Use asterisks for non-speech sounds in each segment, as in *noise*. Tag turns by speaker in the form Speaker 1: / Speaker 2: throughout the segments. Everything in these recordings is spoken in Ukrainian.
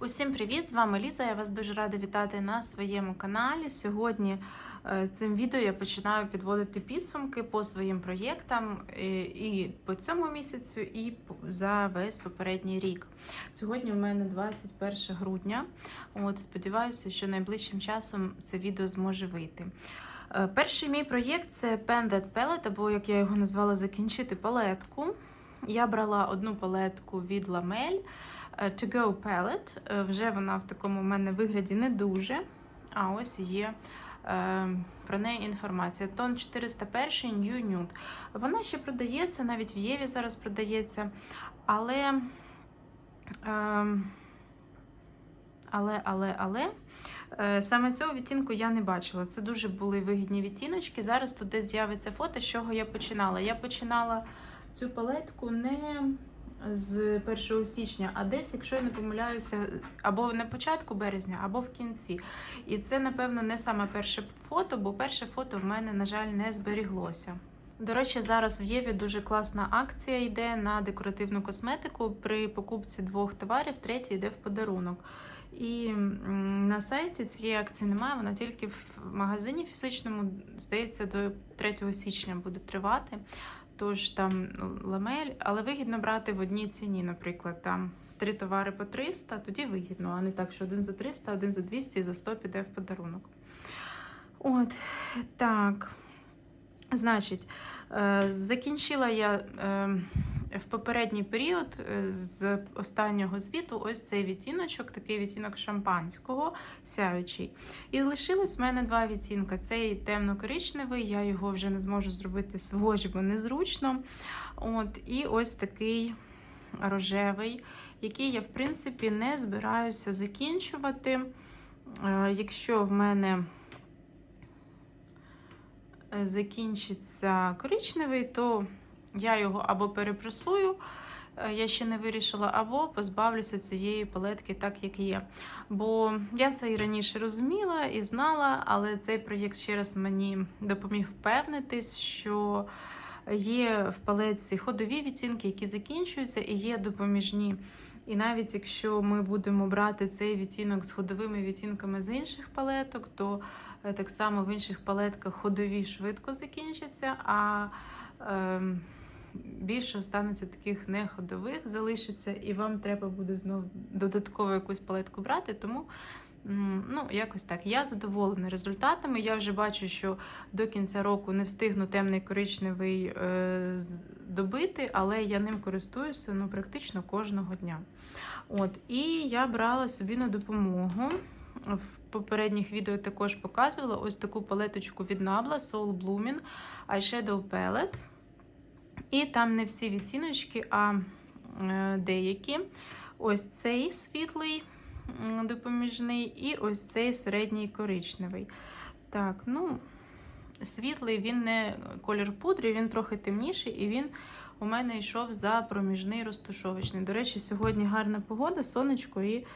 Speaker 1: Усім привіт! З вами Ліза. Я вас дуже рада вітати на своєму каналі. Сьогодні е, цим відео я починаю підводити підсумки по своїм проєктам е, і по цьому місяцю, і за весь попередній рік. Сьогодні у мене 21 грудня. От сподіваюся, що найближчим часом це відео зможе вийти. Е, Перший мій проєкт це Pen That Palette, або як я його назвала, закінчити палетку. Я брала одну палетку від Lamel. Е, To Go Palette. Е, Вже вона в такому в мене вигляді не дуже. А ось є е, про неї інформація. Тон 401 New Nude. Вона ще продається, навіть в Єві зараз продається. Але. Е, але, але, але. е, Саме цього відтінку я не бачила. Це дуже були вигідні відтіночки. Зараз десь з'явиться фото, з чого я починала. Я починала цю палетку не з 1 січня, а десь, якщо я не помиляюся, або на початку березня, або в кінці. І це, напевно, не саме перше фото, бо перше фото в мене, на жаль, не зберіглося. До речі, зараз в Єві дуже класна акція йде на декоративну косметику. При покупці двох товарів, третій йде в подарунок. І на сайті цієї акції немає, вона тільки в магазині фізичному, здається, до 3 січня буде тривати. Тож там ламель, але вигідно брати в одній ціні, наприклад, там три товари по 300, тоді вигідно, а не так, що один за 300, один за 200 і за 100 піде в подарунок. От, так. Значить, е, закінчила я е, в попередній період е, з останнього звіту ось цей відтіночок, такий відтінок шампанського, сяючий. І лишилось в мене два відтінка. Цей темно-коричневий, я його вже не зможу зробити свожі, бо незручно. От, і ось такий рожевий, який я, в принципі, не збираюся закінчувати. Е, Якщо в мене е, закінчиться коричневий, то я його або перепресую, е, я ще не вирішила, або позбавлюся цієї палетки так, як є. Бо я це і раніше розуміла і знала, але цей проєкт ще раз мені допоміг впевнитись, що є в палетці ходові відтінки, які закінчуються, і є допоміжні. І навіть якщо ми будемо брати цей відтінок з ходовими відтінками з інших палеток, то е, так само в інших палетках ходові швидко закінчаться, а більше останеться таких неходових, залишиться, і вам треба буде знову додатково якусь палетку брати. Тому ну, якось так. Я задоволена результатами. Я вже бачу, що до кінця року не встигну темний коричневий е, добити, але я ним користуюся ну, практично кожного дня. От, і я брала собі на допомогу. Попередніх відео також показувала ось таку палеточку від Nabla Soul Blooming Eyeshadow Palette. І там не всі відтіночки, а деякі. Ось цей світлий допоміжний, і ось цей середній коричневий. Так, ну, світлий, він не колір пудри, він трохи темніший, і він у мене йшов за проміжний розташовочний. До речі, сьогодні гарна погода, сонечко, і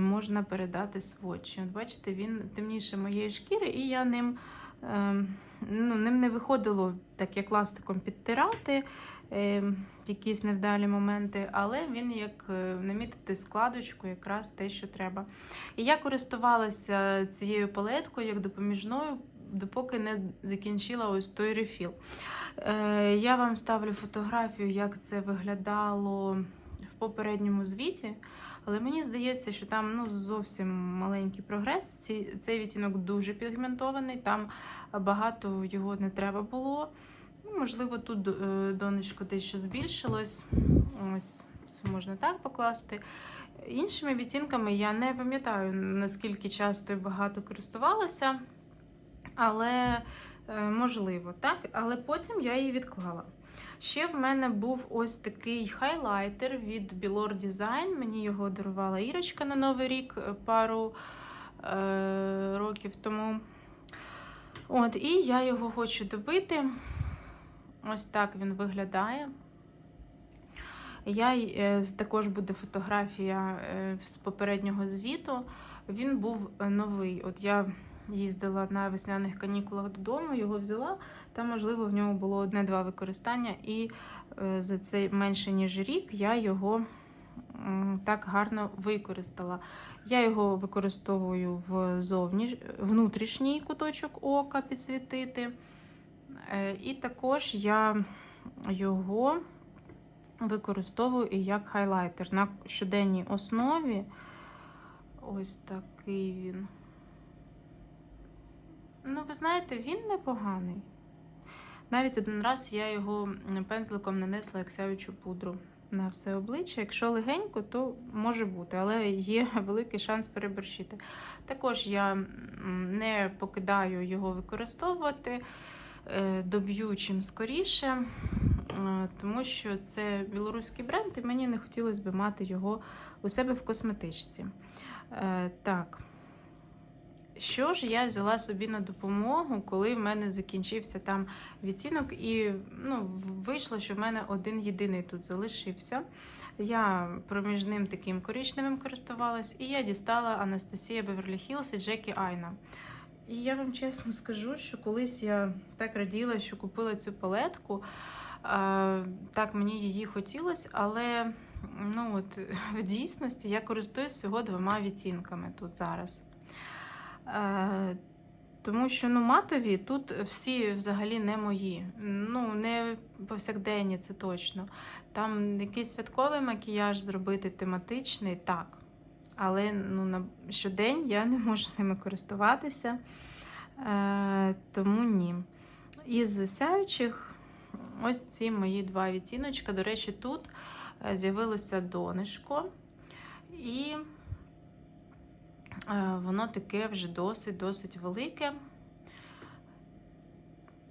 Speaker 1: можна передати сводчі. От бачите, він темніше моєї шкіри, і я ним, е, ну, ним не виходило так як ластиком підтирати. е, Якісь невдалі моменти, але він як е, намітити складочку, якраз те, що треба. І я користувалася цією палеткою як допоміжною, допоки не закінчила ось той рефіл. Е, я вам ставлю фотографію, як це виглядало попередньому звіті. Але мені здається, що там ну, зовсім маленький прогрес. Цей відтінок дуже пігментований, там багато його не треба було. Ну, можливо, тут е, донечко дещо збільшилось. Ось це можна так покласти. Іншими відтінками я не пам'ятаю, наскільки часто і багато користувалася, але е, можливо, так. Але потім я її відклала. Ще в мене був ось такий хайлайтер від Bilor Design. Мені його дарувала Ірочка на Новий рік е, пару е, років тому. От, і я його хочу добити. Ось так він виглядає. Я е, також буде фотографія е, з попереднього звіту. Він був новий. От я їздила на весняних канікулах додому, його взяла. Там, можливо, в ньому було одне-два використання, і е, за цей менше ніж рік я його так гарно використала. Я його використовую в зовні, внутрішній куточок ока підсвітити. Е, І також я його використовую і як хайлайтер на щоденній основі. Ось такий він. Ну, ви знаєте, він непоганий. Навіть один раз я його пензликом нанесла як сяючу пудру на все обличчя. Якщо легенько, то може бути, але є *laughs* великий шанс переборщити. Також я не покидаю його використовувати, е, доб'ю чим скоріше, е, тому що це білоруський бренд, і мені не хотілося б мати його у себе в косметичці. Е, Так. Що ж я взяла собі на допомогу, коли в мене закінчився там відтінок, і ну, вийшло, що в мене один єдиний тут залишився. Я проміжним таким коричневим користувалась, і я дістала Анастасія Беверлі Хілс і Джекі Айна. І я вам чесно скажу, що колись я так раділа, що купила цю палетку. Так, мені її хотілося, але ну, от, *laughs* в дійсності я користуюсь всього двома відтінками тут зараз. Е, тому що ну, матові тут всі взагалі не мої. Ну, не повсякденні, це точно. Там якийсь святковий макіяж зробити тематичний, так. Але ну, на щодень я не можу ними користуватися. Е, тому ні. Із сяючих ось ці мої два відтіночка. До речі, тут е, з'явилося донишко. І Воно таке вже досить-досить велике.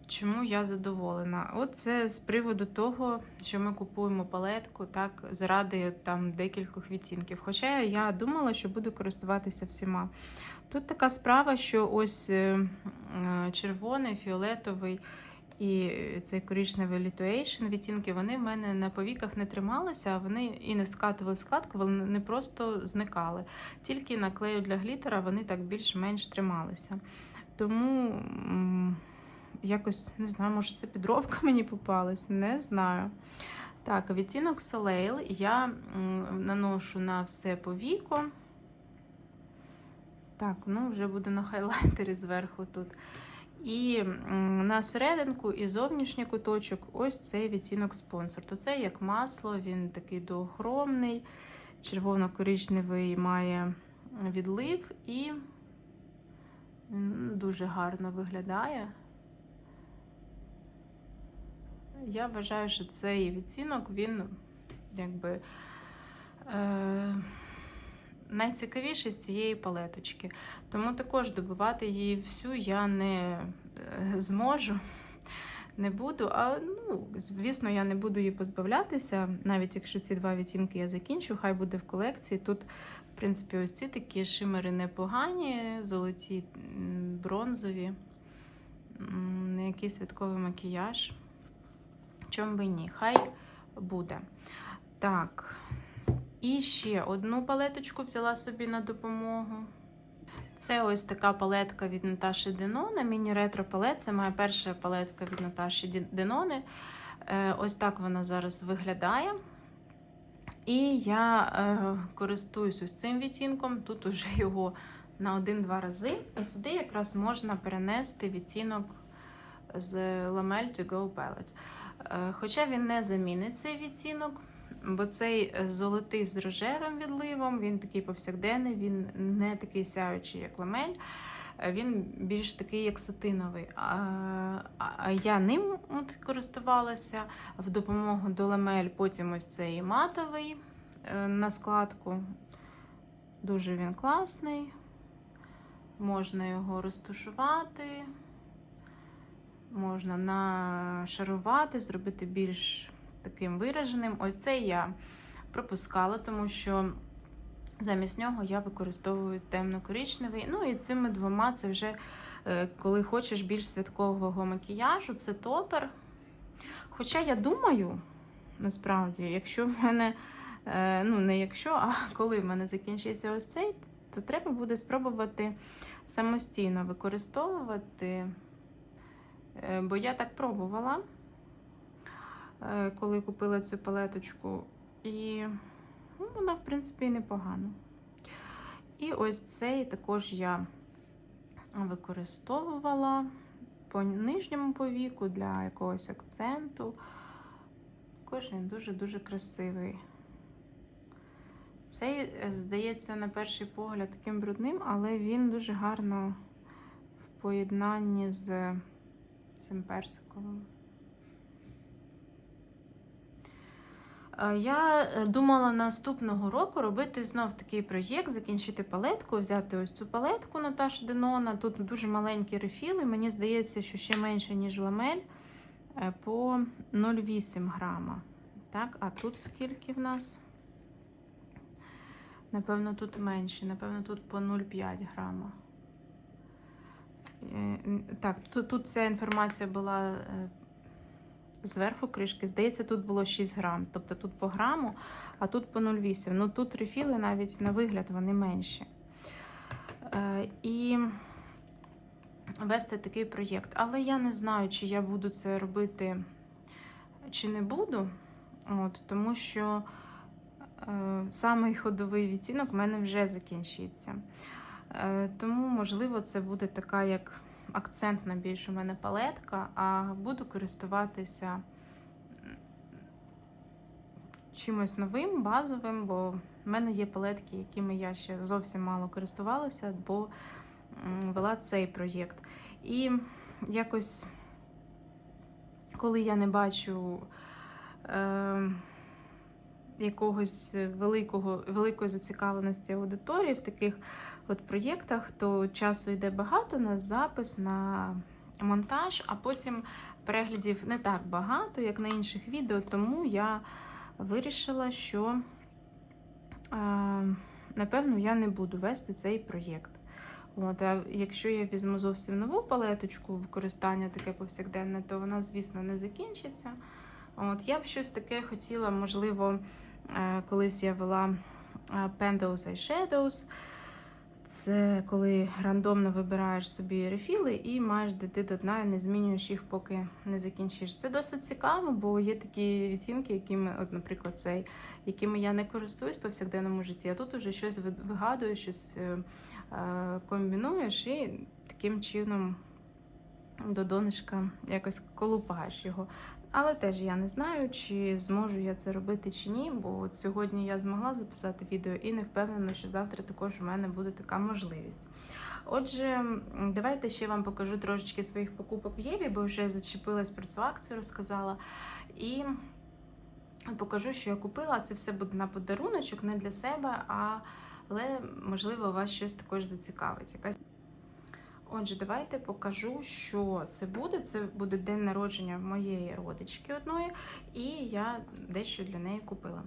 Speaker 1: Чому я задоволена? От це з приводу того, що ми купуємо палетку так, заради там декількох відтінків. Хоча я думала, що буду користуватися всіма. Тут така справа, що ось е, е, червоний, фіолетовий і цей коричневий Lituation відтінки, вони в мене на повіках не трималися, а вони і не скатували складку, вони просто зникали. Тільки на клею для глітера вони так більш-менш трималися. Тому якось не знаю, може це підробка *laughs* мені попалась, не знаю. Так, відтінок Soleil я наношу на все повіко. Так, ну вже буду на хайлайтері зверху тут. І на серединку і зовнішній куточок ось цей відтінок спонсор. То це як масло, він такий доохромний, червоно-коричневий має відлив і дуже гарно виглядає. Я вважаю, що цей відтінок, він якби. Е- найцікавіше з цієї палеточки. Тому також добивати її всю я не е, зможу, не буду. А ну, звісно, я не буду її позбавлятися, навіть якщо ці два відтінки я закінчу, хай буде в колекції. Тут, в принципі, ось ці такі шимери непогані, золоті, бронзові, якийсь святковий макіяж. Чом би ні, хай буде. Так. І ще одну палеточку взяла собі на допомогу. Це ось така палетка від Наташі Деноне. Міні-ретро палет. Це моя перша палетка від Наташі Деноне. Е, Ось так вона зараз виглядає. І я е, користуюсь ось цим відтінком. Тут уже його на один-два рази. І сюди якраз можна перенести відтінок з Lamel To Go Palette. Е, Хоча він не замінить цей відтінок, бо цей золотий з рожевим відливом, він такий повсякденний, він не такий сяючий, як ламель. Е, Він більш такий, як сатиновий. А я ним от користувалася в допомогу до ламель. Потім ось цей матовий е, на складку. Дуже він класний. Можна його розтушувати, можна нашарувати, зробити більш таким вираженим. Ось це я пропускала, тому що замість нього я використовую темно-коричневий. Ну і цими двома це вже е, коли хочеш більш святкового макіяжу, це топер. Хоча я думаю, насправді, якщо в мене, е, ну не якщо, а *laughs* коли в мене закінчиться ось цей, то треба буде спробувати самостійно використовувати. Е, Бо я так пробувала, коли купила цю палеточку. І Ну, воно, в принципі, і непогано. І ось цей також я використовувала по нижньому повіку для якогось акценту. Також він дуже-дуже красивий. Цей, е, здається, на перший погляд таким брудним, але він дуже гарно в поєднанні з цим персиковим. Я е, думала наступного року робити знов такий проєкт, закінчити палетку, взяти ось цю палетку Наташі Денона. Тут дуже маленькі рефіли. Мені здається, що ще менше, ніж ламель, е, по 0,8 грама. Так, а тут скільки в нас? Напевно, тут менше, напевно, тут по 0,5 грама. Е, Так, тут, тут ця інформація була зверху кришки. Здається, тут було 6 грам. Тобто тут по граму, а тут по 0,8. Ну тут рефіли навіть на вигляд вони менші. Е, І вести такий проєкт. Але я не знаю, чи я буду це робити, чи не буду. От, тому що е, самий ходовий відтінок в мене вже закінчиться. Е, тому, можливо, це буде така як акцентна більш у мене палетка, а буду користуватися чимось новим, базовим, бо в мене є палетки, якими я ще зовсім мало користувалася, бо вела цей проєкт. І якось, коли я не бачу е, якогось великого, великої зацікавленості аудиторії в таких от проєктах, то часу йде багато на запис, на монтаж, а потім переглядів не так багато, як на інших відео. Тому я вирішила, що е, напевно я не буду вести цей проєкт. От, а якщо я візьму зовсім нову палеточку використання таке повсякденне, то вона, звісно, не закінчиться. От, я б щось таке хотіла, можливо, е, колись я вела е, Pendos Eyeshadows. Це коли рандомно вибираєш собі рефіли і маєш дійти до дна і не змінюєш їх, поки не закінчиш. Це досить цікаво, бо є такі відтінки, якими, от, наприклад, цей, якими я не користуюсь в повсякденному житті, а тут уже щось ви- вигадуєш, щось е, комбінуєш і таким чином до донышка якось колупаєш його. Але теж я не знаю, чи зможу я це робити чи ні, бо от сьогодні я змогла записати відео і не впевнена, що завтра також у мене буде така можливість. Отже, давайте ще вам покажу трошечки своїх покупок в Єві, бо вже зачепилась про цю акцію, розказала. І покажу, що я купила. Це все буде на подаруночок, не для себе, але можливо вас щось також зацікавить. Якась Отже, давайте покажу, що це буде. Це буде день народження моєї родички одної, і я дещо для неї купила.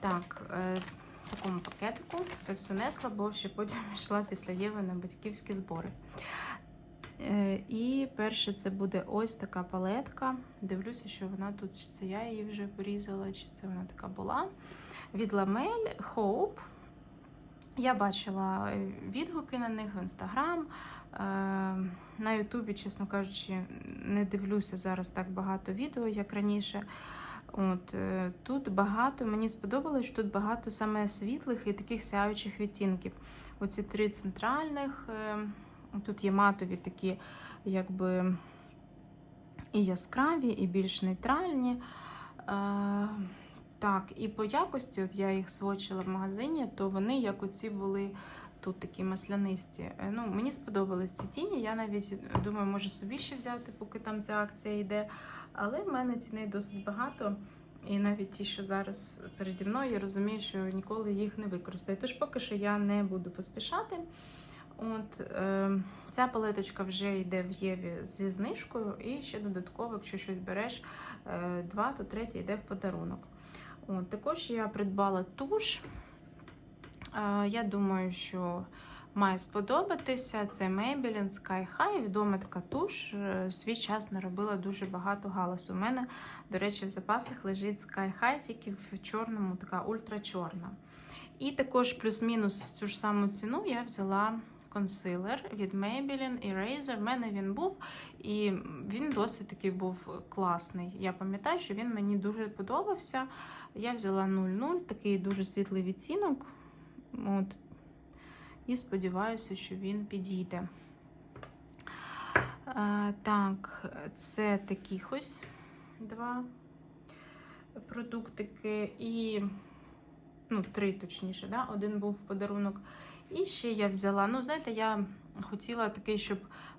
Speaker 1: Так, е, в такому пакетику це все несла, бо ще потім *laughs* йшла після Єви на батьківські збори. Е, І перше це буде ось така палетка. Дивлюся, що вона тут, чи це я її вже порізала, чи це вона така була. Від Ламель Hope. Я бачила е, відгуки на них в інстаграм. Е, На Ютубі, чесно кажучи, не дивлюся зараз так багато відео, як раніше. От е, Тут багато, мені сподобалось, що тут багато саме світлих і таких сяючих відтінків. Оці три центральних, тут є матові такі, якби і яскраві, і більш нейтральні. Е, Так, і по якості, от я їх свочила в магазині, то вони як оці були тут такі маслянисті. Е, Ну, мені сподобались ці тіні. Я навіть думаю, може собі ще взяти, поки там ця акція йде. Але в мене тіней досить багато. І навіть ті, що зараз переді мною, я розумію, що ніколи їх не використаю. Тож поки що я не буду поспішати. От е, ця палеточка вже йде в Єві зі знижкою, і ще додатково, якщо щось береш, е, два, то третє йде в подарунок. От, також я придбала туш. Я думаю, що має сподобатися. Це Maybelline Sky High. Відома така туш. Е, Свій час наробила дуже багато галасу. У мене, до речі, в запасах лежить Sky High, тільки в чорному, така ультрачорна. І також плюс-мінус цю ж саму ціну я взяла консилер від Maybelline Eraser. В мене він був, і він досить такий був класний. Я пам'ятаю, що він мені дуже подобався. Я взяла 00, такий дуже світлий відтінок. От. І сподіваюся, що він підійде. А, так, це такі ось два продуктики і ну, три точніше, да? один був подарунок. І ще я взяла. Ну, знаєте, я хотіла такий, щоб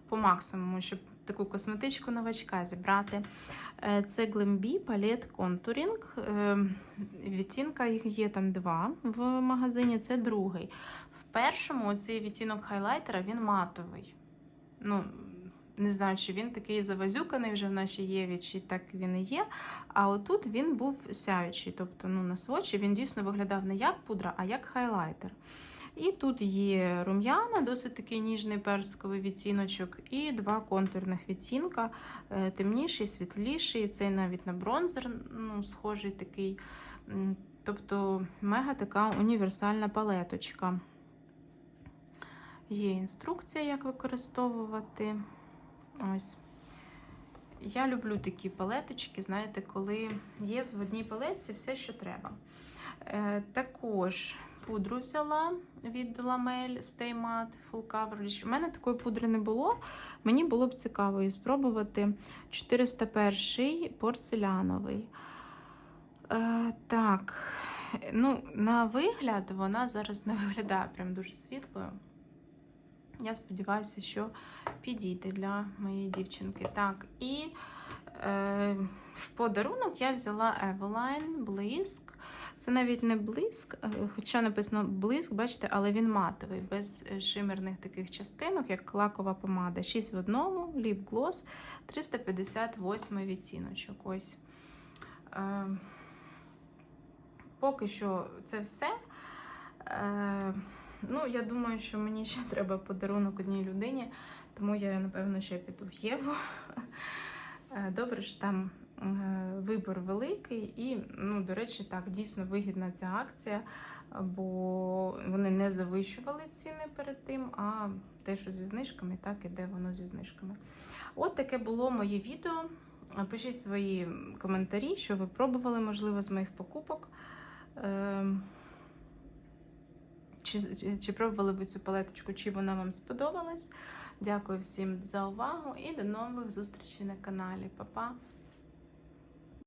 Speaker 1: по максимуму, щоб таку косметичку новачка зібрати. Е, Це Glambi Palette Contouring. Е, Відтінка їх є там два в магазині, це другий. В першому цей відтінок хайлайтера він матовий. Ну, не знаю, чи він такий завазюканий вже в нашій Єві, чи так він і є. А отут він був сяючий. Тобто ну, на свочі він дійсно виглядав не як пудра, а як хайлайтер. І тут є рум'яна, досить такий ніжний персиковий відтіночок, і два контурних відтінка, е, темніший, світліший. Цей навіть на бронзер ну, схожий такий. Тобто мега така універсальна палеточка. Є інструкція, як використовувати. Ось. Я люблю такі палеточки, знаєте, коли є в одній палетці все, що треба. Е, також пудру взяла від Lamel Stay Matte Full Coverage. У мене такої пудри не було. Мені було б цікаво її спробувати. 401 порцеляновий. Е, так, ну, на вигляд вона зараз не виглядає прям дуже світлою. Я сподіваюся, що підійде для моєї дівчинки. Так, і е, в подарунок я взяла Eveline Блиск. Це навіть не блиск, е, хоча написано блиск, бачите, але він матовий, без шимерних таких частинок, як лакова помада. 6 в одному, ліп глос, 358 відтіночок. Ось. Е, поки що це все. Е, ну, я думаю, що мені ще треба подарунок одній людині, тому я, напевно, ще піду в Єву. Е, Добре ж там е, вибір великий, і, ну, до речі, так, дійсно вигідна ця акція, бо вони не завищували ціни перед тим, а те, що зі знижками, так іде воно зі знижками. От таке було моє відео. Пишіть свої коментарі, що ви пробували, можливо, з моїх покупок. Чи, чи, чи пробували ви цю палеточку, чи вона вам сподобалась? Дякую всім за увагу і до нових зустрічей на каналі. Па-па!